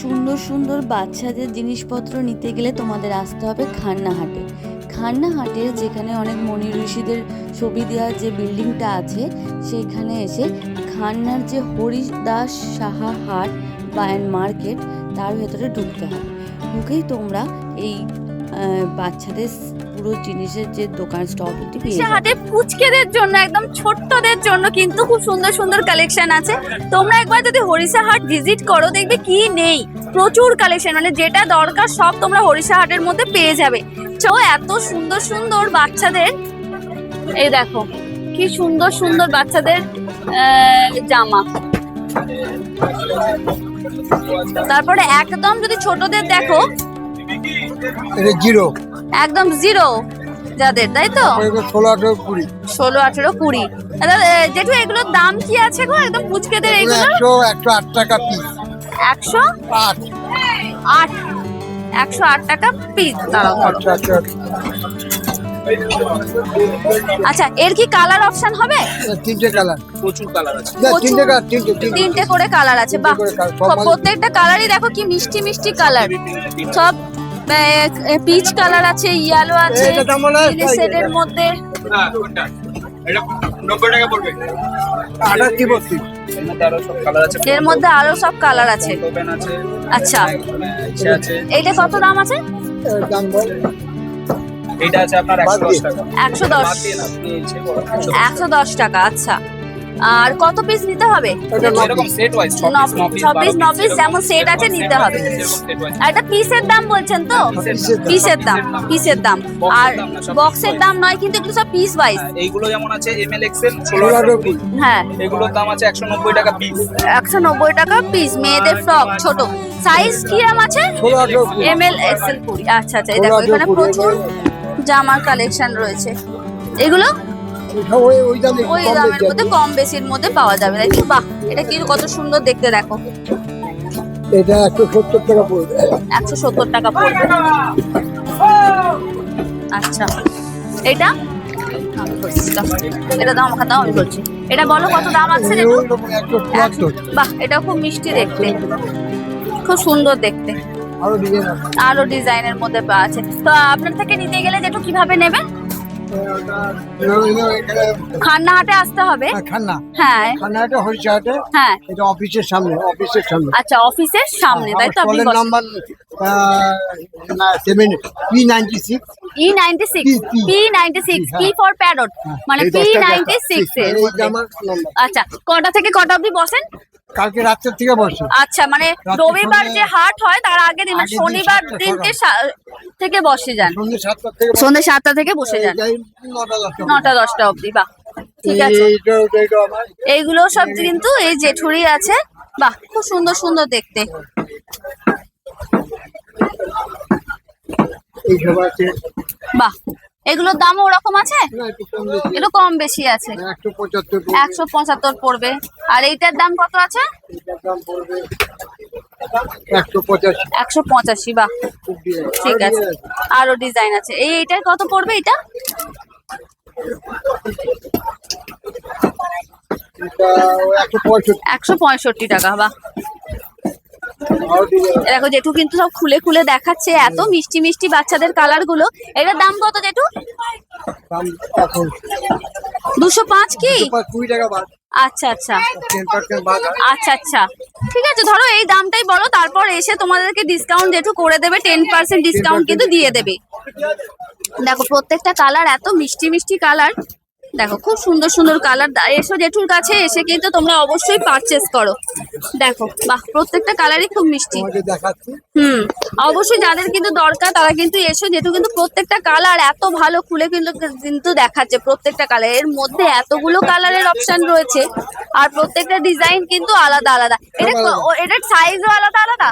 সুন্দর সুন্দর বাচ্চাদের জিনিসপত্র নিতে গেলে তোমাদের আসতে হবে খান্নাহাটে। খান্নাহাটের যেখানে অনেক মনি ঋষিদের ছবি দেওয়া যে বিল্ডিংটা আছে, সেখানে এসে খান্নার যে হরিদাস সাহা হাট বা মার্কেট, তার ভেতরে ঢুকতে হবে। ঢুকেই তোমরা এই বাচ্চাদের পুরো জিনিসের যে দোকান স্টলটি পেয়ে সে যাবে। পুচকেদের জন্য একদম ছোট্টদের জন্য কিন্তু খুব সুন্দর সুন্দর কালেকশন আছে। তোমরা একবার যদি হরিষা হাট ভিজিট করো দেখবে কি নেই। প্রচুর কালেকশন মানে যেটা দরকার সব তোমরা হরিষা হাটের মধ্যে পেয়ে যাবে। চো এত সুন্দর সুন্দর বাচ্চাদের এই দেখো কি সুন্দর সুন্দর বাচ্চাদের আহ, জামা। তারপরে একদম যদি ছোটদের দেখো জিরো। একদম জিরো যাদের তাই তো? ষোলো আঠেরো কুড়ি। ষোলো আঠেরো কুড়ি। দাদা, এ, এগুলোর দাম কি আছে গো? একদম পুচকেদের এগুলো একশো একশো আট টাকা পিস একশো আট। আট। একশো আট টাকা পিস দাঁড়াও আচ্ছা আচ্ছা আচ্ছা। এর কি কালার অপশন হবে? তিনটে কালার প্রচুর কালার আছে। তিনটে কালার তিনটে করে কালার আছে বাহ। প্রত্যেকটা কালারই দেখো কি মিষ্টি মিষ্টি কালার সব পিচ কালার আছে ইয়েলো আছে এটা সেটের মধ্যে। এটা এর মধ্যে আরও সব কালার আছে। এর মধ্যে আরও সব কালার আছে। আচ্ছা। এইটা কত দাম আছে? এইটা আছে আপনার একশো দশ টাকা। একশো দশ। বাদ দিয়ে না, আপনি ইসে করুন, 110 একশো দশ টাকা আচ্ছা। আর কত পিস নিতে হবে? সেট ন- পিস ন piece যেমন set আছে নিতে হবে। আর এটা পিসের দাম বলছেন তো? পিসের দাম পিসের দাম। আর বক্সের দাম নয় কিন্তু এগুলো সব পিস ওয়াইজ এইগুলো যেমন আছে এম এল এক্সেল হ্যাঁ। এগুলোর দাম আছে একশো নব্বই টাকা পিস একশো নব্বই টাকা পিস মেয়েদের ফ্রক ছোট। সাইজ আছে? ষোলো আঠেরো কুড়ি। এম এল এক্সেল কুড়ি। আচ্ছা আচ্ছা দেখো এখানে প্রচুর জামার কালেকশন রয়েছে। এগুলো? ওই ওই দামের মধ্যে কম বেশির মধ্যে পাওয়া যাবে। তাই তো? বাহ এটা কি কত সুন্দর দেখতে দেখো। এটা একশো সত্তর টাকা পড়বে। একশো সত্তর টাকা পড়বে। আচ্ছা। এটা? এটা দাম আমাকে দাও আমি বলছি। এটা বলো কত দাম আছে বাহ এটা খুব মিষ্টি দেখতে। খুব সুন্দর দেখতে। আরও ডিজাইনের মধ্যে পাওয়া আছে। তো আপনার থেকে নিতে গেলে যেটু কীভাবে নেবেন? এগুলো- এগুলো এখানে খান্না হাটে আসতে হবে? হ্যাঁ, খান্না। হ্যাঁ। খান্নাটা হরিচাহাটে হ্যাঁ। এটা অফিসের সামনে অফিসের সামনে। আচ্ছা অফিসের সামনে তাই তো? আপনি number seven P ninety six E ninety six P, P. P ninety six P for parrot মানে পি নাইনটি সিক্স আচ্ছা কটা থেকে কটা অবধি বসেন? কালকে রাত্রের থেকে বসে। আচ্ছা মানে রবিবার যে হাট হয় তার আগের দিন মানে শনিবার দিনকে থেকে বসে যান। সন্ধ্যে সাতটা থেকে বসে। যান। নটা দশটা অবধি। বাহ ঠিক আছে। এইগুলো সব কিন্তু এই জেঠুরি আছে। বাহ খুব সুন্দর সুন্দর দেখতে। বাহ এগুলোর দামও ওরকম আছে? একটু কম বেশি। আছে। একশো পঁচাত্তর পড়বে। আর এইটার দাম কত আছে? একশো পঁচাশি। বাহ। ঠিক আছে। আরও ডিজাইন আছে। এই এইটার কত পড়বে এটা? একশো পঁয়ষট্টি। টাকা এ দেখো জেঠু কিন্তু সব খুলে খুলে দেখাচ্ছে এত মিষ্টি মিষ্টি বাচ্চাদের কালারগুলো। এটার দাম কত জেঠু? দুশো পাঁচ কি? আচ্ছা আচ্ছা। আচ্ছা আচ্ছা। ঠিক আছে ধরো এই দামটাই বলো তারপর এসে তোমাদেরকে ডিসকাউন্ট জেঠু করে দেবে টেন পার্সেন্ট ডিসকাউন্ট কিন্তু দিয়ে দেবে। দেখো প্রত্যেকটা কালার এত মিষ্টি মিষ্টি কালার দেখো খুব সুন্দর সুন্দর কালার এসো জেঠুর কাছে এসে কিন্তু তোমরা অবশ্যই পারচেস করো। দেখো বাহ প্রত্যেকটা কালারই খুব মিষ্টি। হুম অবশ্যই যাদের কিন্তু দরকার তারা কিন্তু এসো যেহেতু কিন্তু প্রত্যেকটা কালার এত ভালো খুলে কিন্তু কিন্তু দেখাচ্ছে প্রত্যেকটা কালারের মধ্যে এতগুলো কালারের অপশন রয়েছে আর প্রত্যেকটা ডিজাইন কিন্তু আলাদা আলাদা। এটা এটার সাইজও আলাদা আলাদা?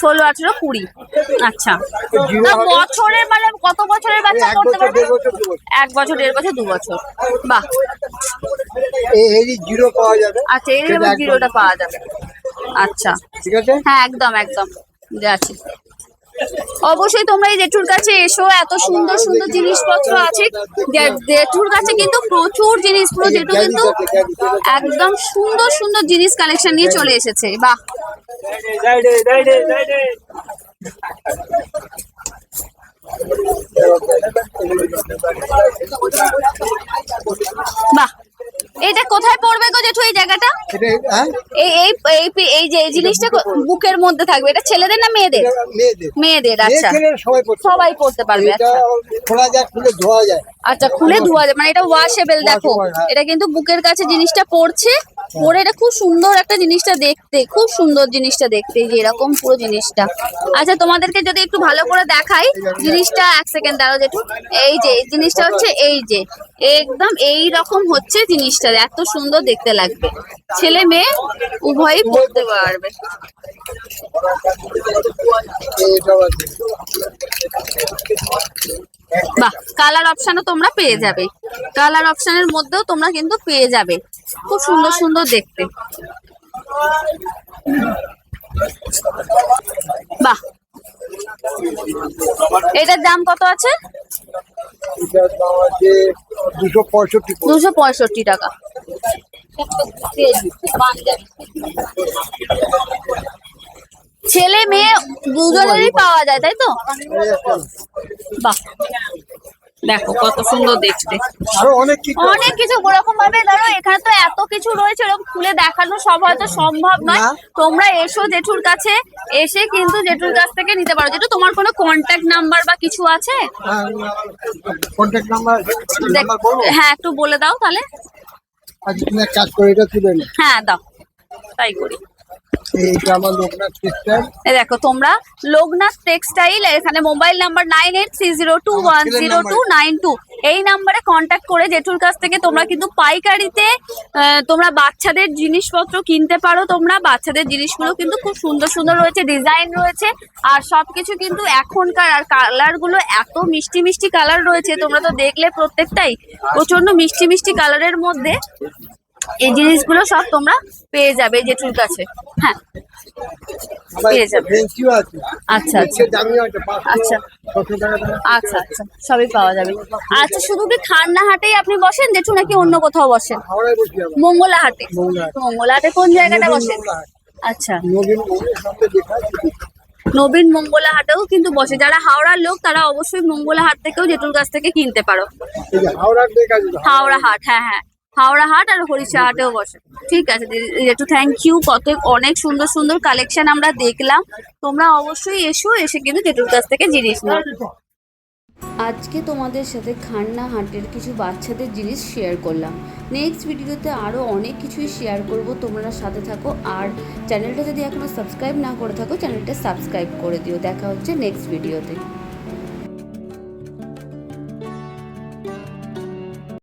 ষোলো আঠেরো কুড়ি। আচ্ছা। বছরের মানে কত বছরের বাচ্চা করতে পারবে? এক বছর দেড় বছর দু বছর। বাহ। এরই জিরো পাওয়া যাবে। আচ্ছা এর জিরোটা পাওয়া যাবে। আচ্ছা। ঠিক আছে? হ্যাঁ একদম একদম। অবশ্যই তোমরা এই জেঠুর কাছে এসো। এত সুন্দর সুন্দর জিনিসপত্র আছে। জেঠুর কাছে কিন্তু প্রচুর জিনিস। পুরো জেঠু কিন্তু একদম সুন্দর সুন্দর জিনিস কালেকশন নিয়ে চলে এসেছে। বাহ বাহ। গো এই জায়গাটা? হ্যাঁ? এই এই এই যে এই জিনিসটা বুকের মধ্যে। থাকবে। এটা ছেলেদের না মেয়েদের? মেয়েদের। আচ্ছা। সবাই পড়তে পারবে। আচ্ছা। খোলা যায় খুলে ধোয়া যায়। আচ্ছা খুলে ধোয়া যায় মানে এটা ওয়াশেবল দেখো। হ্যাঁ। এটা কিন্তু বুকের কাছে জিনিসটা পড়ছে। পরে এটা খুব সুন্দর একটা জিনিসটা দেখতে, খুব সুন্দর জিনিসটা দেখতে যে এরকম পুরো জিনিসটা। আচ্ছা তোমাদেরকে যদি একটু ভালো করে দেখাই জিনিসটা এক সেকেন্ড, দাঁড়াও যেটু এই যে, জিনিসটা হচ্ছে এই যে, একদম এই রকম হচ্ছে জিনিসটা, এত সুন্দর দেখতে লাগবে। ছেলে মেয়ে উভয়ই পড়তে পারবে। বাহ কালার অপশনও তোমরা পেয়ে যাবে। কালার অপশনের মধ্যেও তোমরা কিন্তু পেয়ে যাবে। খুব সুন্দর সুন্দর দেখতে। বাহ। এটার দাম কত আছে? দুশো পঁয়ষট্টি টাকা। ছেলে মেয়ে দুজনেরই পাওয়া যায়, তাই তো? বাহ। দেখো কত সুন্দর দেখতে। অনেক কিছু ওরকম ভাবে ধরো এখানে তো এত কিছু রয়েছে এরকম খুলে দেখানো সব হয়তো সম্ভব নয়। তোমরা এসো জেঠুর কাছে এসে কিন্তু জেঠুর কাছ থেকে নিতে পারো। যেটা তোমার কোনো কন্ট্যাক্ট নাম্বার বা কিছু আছে? কন্ট্যাক্ট নাম্বার বলব হ্যাঁ একটু বলে দাও তাহলে। আজ তুমি এক কাজ করে এটা তুলে নে হ্যাঁ দাও। তাই করি। দেখো, তোমরা লোকনাথ টেক্সটাইল, এখানে mobile number nine eight three zero two one zero two nine two. এই নাম্বারে কন্ট্যাক্ট করে জেঠুর কাছ থেকে তোমরা কিন্তু পাইকারিতে তোমরা বাচ্চাদের জিনিসপত্র কিনতে পারো। তোমরা বাচ্চাদের জিনিসগুলো কিন্তু খুব সুন্দর সুন্দর রয়েছে, ডিজাইন রয়েছে, আর সবকিছু কিন্তু এখনকার, আর কালারগুলো এত মিষ্টি মিষ্টি কালার রয়েছে, তোমরা তো দেখলে প্রত্যেকটাই প্রচণ্ড মিষ্টি মিষ্টি কালারের মধ্যে। এই জিনিসগুলো সব তোমরা পেয়ে যাবে জেঠুর কাছে। হ্যাঁ। পেয়ে যাবে। আচ্ছা আচ্ছা। আচ্ছা। আচ্ছা আচ্ছা। সবই পাওয়া যাবে। আচ্ছা শুধু কি খান্নাহাটেই আপনি বসেন জেঠু নাকি অন্য কোথাও বসেন? হাওড়ায় বসি আবার। মঙ্গলা হাটে। মঙ্গলা হাটে। মঙ্গলা হাটে কোন জায়গাটা বসেন? আচ্ছা। নবীন মঙ্গলা হাটেও কিন্তু বসে। যারা হাওড়ার লোক তারা অবশ্যই মঙ্গলা হাট থেকেও জেঠুর কাছ থেকে কিনতে পারো। যে হাওড়া হাট হ্যাঁ হ্যাঁ। হাওড়া হাট আর হাটেও বসে। ঠিক আছে দিদি- জেঠু থ্যাংক ইউ কত অনেক সুন্দর সুন্দর কালেকশন আমরা দেখলাম। তোমরা অবশ্যই এসো, এসে কিন্তু জেঠুর কাছ থেকে জিনিস নাও। আজকে তোমাদের সাথে খান্না হাটের কিছু বাচ্চাদের জিনিস শেয়ার করলাম। নেক্সট ভিডিওতে আরও অনেক কিছুই শেয়ার করব, তোমরা সাথে থাকো। আর চ্যানেলটা যদি এখনও সাবস্ক্রাইব না করে থাকো চ্যানেলটা সাবস্ক্রাইব করে দিও। দেখা হচ্ছে নেক্সট ভিডিওতে